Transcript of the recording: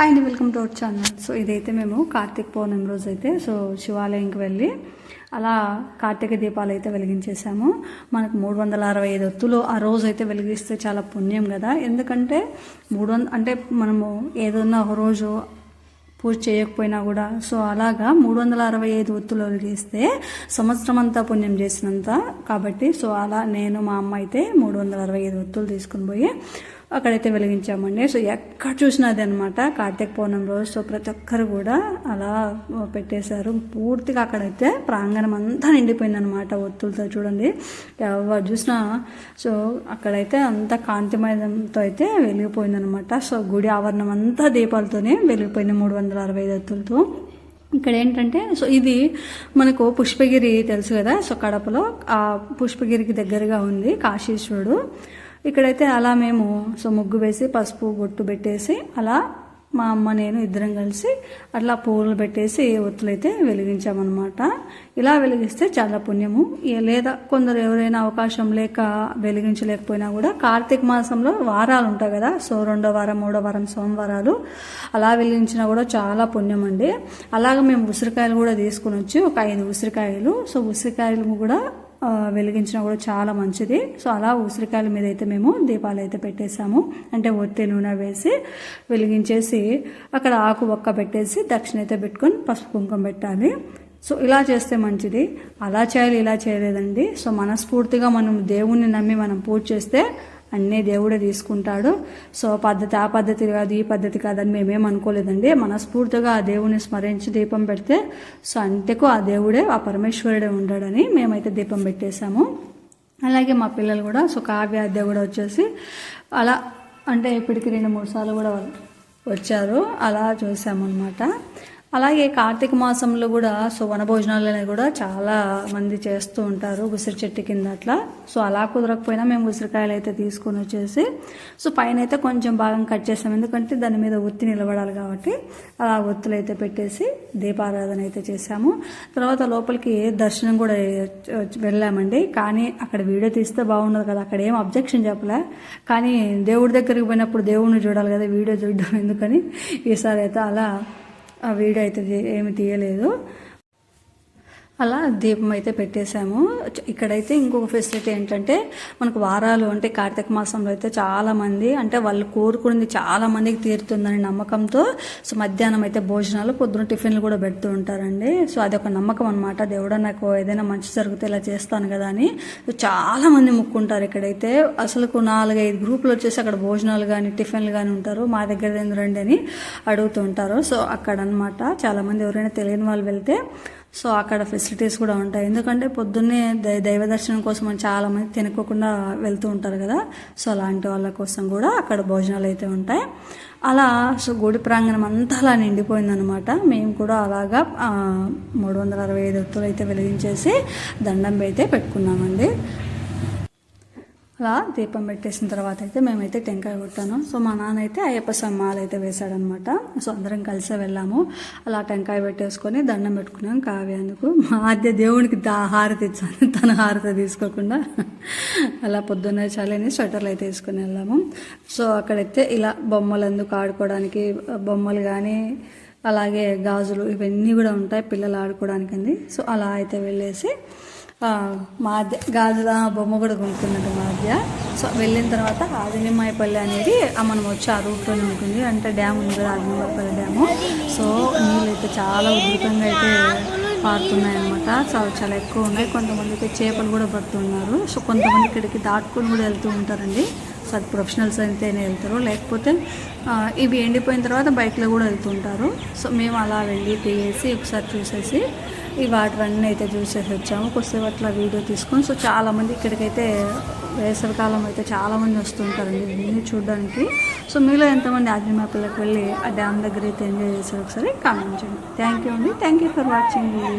Hi అండి welcome to our channel so ఇదైతే మేము కార్తీక పౌర్ణమి రోజు అయితే సో శివాలయంకి వెళ్ళి అలా కార్తీక దీపాలు అయితే వెలిగించేసాము మనకు మూడు వందల అరవై ఐదు ఒత్తులు ఆ రోజు అయితే వెలిగిస్తే చాలా పుణ్యం కదా. ఎందుకంటే మూడు వంద అంటే మనము ఏదన్నా ఒక రోజు పూజ చేయకపోయినా కూడా సో అలాగా మూడు వందల అరవై ఐదు ఒత్తులు వెలిగిస్తే సంవత్సరం అంతా పుణ్యం చేసినంత. కాబట్టి సో అలా నేను మా అమ్మ అయితే మూడు వందల అరవై ఐదు ఒత్తులు తీసుకుని పోయి అక్కడైతే వెలిగించామండి. సో ఎక్కడ చూసినా అది అనమాట కార్తీక పౌర్ణమి రోజు. సో ప్రతి ఒక్కరు కూడా అలా పెట్టేశారు. పూర్తిగా అక్కడైతే ప్రాంగణం అంతా నిండిపోయిందనమాట ఒత్తులతో చూడండి. ఎవరు చూసినా సో అక్కడైతే అంతా కాంతిమయంతో అయితే వెలిగిపోయిందనమాట సో గుడి ఆవరణం అంతా దీపాలతోనే వెలిగిపోయింది మూడు వందల అరవై ఐదు ఒత్తులతో. ఇక్కడ ఏంటంటే సో ఇది మనకు పుష్పగిరి తెలుసు కదా? సో కడపలో ఆ పుష్పగిరికి దగ్గరగా ఉంది కాశీశ్వరుడు. ఇక్కడైతే అలా మేము సో ముగ్గు వేసి పసుపు బొట్టు పెట్టేసి అలా మా అమ్మ నేను ఇద్దరం కలిసి అట్లా పువ్వులు పెట్టేసి ఒత్తులైతే వెలిగించామన్నమాట. ఇలా వెలిగిస్తే చాలా పుణ్యము. లేదా కొందరు ఎవరైనా అవకాశం లేక వెలిగించలేకపోయినా కూడా కార్తీక మాసంలో వారాలు ఉంటాయి కదా. సో రెండో వారం మూడో వారం సోమవారాలు అలా వెలిగించినా కూడా చాలా పుణ్యం అండి అలాగే మేము ఉసిరికాయలు కూడా తీసుకుని వచ్చి ఒక ఐదు ఉసిరికాయలు. సో ఉసిరికాయలు కూడా వెలిగించినా కూడా చాలా మంచిది. సో అలా ఉసిరికాయల మీద అయితే మేము దీపాలు అయితే పెట్టేశాము. అంటే ఒత్తి నూనె వేసి వెలిగించేసి అక్కడ ఆకు ఒక్క పెట్టేసి దక్షిణ అయితే పెట్టుకొని పసుపు కుంకుమ పెట్టాలి. సో ఇలా చేస్తే మంచిది. అలా చేయాలి ఇలా చేయలేదండి. సో మనస్ఫూర్తిగా మనం దేవుణ్ణి నమ్మి మనం పూజ చేస్తే అన్నీ దేవుడే తీసుకుంటాడు. సో పద్ధతి ఆ పద్ధతి కాదు ఈ పద్ధతి కాదని మేమేం అనుకోలేదండి. మనస్ఫూర్తిగా ఆ దేవుని స్మరించి దీపం పెడితే సో అంతకు ఆ దేవుడే ఆ పరమేశ్వరుడే ఉంటాడని మేమైతే దీపం పెట్టేశాము. అలాగే మా పిల్లలు కూడా సో కావ్య అద్దె కూడా వచ్చేసి అలా అంటే ఇప్పటికి రెండు మూడు సార్లు కూడా వచ్చారు. అలా చూసామన్నమాట. అలాగే కార్తీక మాసంలో కూడా సో వనభోజనాలు అనేవి కూడా చాలా మంది చేస్తూ ఉంటారు ఉసిరి చెట్టు కింద అట్లా. సో అలా కుదరకపోయినా మేము ఉసిరికాయలు అయితే తీసుకొని వచ్చేసి సో పైన అయితే కొంచెం భాగం కట్ చేసాం. ఎందుకంటే దాని మీద ఒత్తి నిలబడాలి కాబట్టి అలా ఒత్తులు అయితే పెట్టేసి దీపారాధన అయితే చేశాము. తర్వాత లోపలికి దర్శనం కూడా వెళ్ళామండి. కానీ అక్కడ వీడియో తీస్తే బాగుండదు కదా అక్కడ ఏం అబ్జెక్షన్ చెప్పలే. కానీ దేవుడి దగ్గరికి పోయినప్పుడు దేవుడిని చూడాలి కదా వీడియో చూడడం ఎందుకని. ఈసారి అయితే అలా ఆ వీడియో అయితే ఏమి తీయలేదు. అలా దీపం అయితే పెట్టేశాము. ఇక్కడైతే ఇంకొక ఫెసిలిటీ ఏంటంటే మనకు వారాలు అంటే కార్తీక మాసంలో అయితే చాలామంది అంటే వాళ్ళు కోరుకున్నది చాలా మందికి తీరుతుందని నమ్మకంతో సో మధ్యాహ్నం అయితే భోజనాలు పొద్దున టిఫిన్లు కూడా పెడుతూ ఉంటారండి. సో అది ఒక నమ్మకం అనమాట దేవుడు నాకు ఏదైనా మంచి జరిగితే ఇలా చేస్తాను కదా అని. చాలామంది ముక్కుంటారు ఇక్కడైతే. అసలు నాలుగైదు గ్రూపులు వచ్చేసి అక్కడ భోజనాలు కానీ టిఫిన్లు కానీ ఉంటారు. మా దగ్గర రండి అని అడుగుతూ ఉంటారు. సో అక్కడ అనమాట చాలామంది ఎవరైనా తెలియని వాళ్ళు వెళ్తే సో అక్కడ ఫెసిలిటీస్ కూడా ఉంటాయి. ఎందుకంటే పొద్దున్నే దైవ దర్శనం కోసం అని చాలామంది తినకోకుండా వెళ్తూ ఉంటారు కదా. సో అలాంటి వాళ్ళ కోసం కూడా అక్కడ భోజనాలు అయితే ఉంటాయి. అలా సో గుడి ప్రాంగణం అంతా అలా నిండిపోయిందనమాట మేము కూడా అలాగా మూడు వందల అరవై ఐదు ఒత్తులు అయితే వెలిగించేసి దండం అయితే పెట్టుకున్నామండి. అలా దీపం పెట్టేసిన తర్వాత అయితే మేమైతే టెంకాయ కొట్టాను. సో మా నాన్న అయితే అయ్యప్ప సమ్మాలు అయితే వేశాడనమాట సో అందరం కలిసే వెళ్ళాము. అలా టెంకాయ పెట్టేసుకొని దండం పెట్టుకున్నాం కావ్యానికి. మా ఆద్య దేవునికి దా హారతి ఇచ్చాను. తన హారతి తీసుకోకుండా. అలా పొద్దున్నే చాలని స్వెటర్లు అయితే వేసుకొని వెళ్ళాము. సో అక్కడైతే ఇలా బొమ్మలు ఎందుకు ఆడుకోవడానికి బొమ్మలు కానీ అలాగే గాజులు ఇవన్నీ కూడా ఉంటాయి పిల్లలు ఆడుకోవడానికి అండి సో అలా అయితే వెళ్ళేసి మాధ్య గాజుల బొమ్మ కూడా కొనుక్కున్నట్టు మాధ్య. సో వెళ్ళిన తర్వాత ఆదినిమ్మాయపల్లి అనేది మనం వచ్చి ఆ రూట్లోనే ఉంటుంది. అంటే డ్యామ్ ఉంది కదా ఆదినిమ్మాయపల్లి డ్యాము. సో నీళ్ళు అయితే చాలా ఉధృతంగా అయితే పారుతున్నాయి అనమాట చాలా చాలా ఎక్కువ ఉన్నాయి. కొంతమంది అయితే చేపలు కూడా పడుతున్నారు. సో కొంతమంది ఇక్కడికి దాటుకొని కూడా వెళ్తూ ఉంటారండి. సో అది ప్రొఫెషనల్స్ అయితేనే వెళ్తారు. లేకపోతే ఇవి ఎండిపోయిన తర్వాత బైక్లో కూడా వెళ్తుంటారు సో మేము అలా వెళ్ళి తీసేసి ఒకసారి చూసేసి ఈ వాటివన్నీ అయితే చూసేసి వచ్చాము. కొద్దిసేపు అట్లా వీడియో తీసుకొని సో చాలామంది ఇక్కడికైతే వేసవికాలం అయితే చాలామంది వస్తుంటారండి ఇవన్నీ చూడడానికి. సో మీలో ఎంతమంది ఆగ్నిమాపల్లికి వెళ్ళి ఆ డ్యామ్ దగ్గర అయితే ఎంజాయ్ చేశారు ఒకసారి కామెంట్ చేయండి. థ్యాంక్ యూ అండి. Thank you for watching video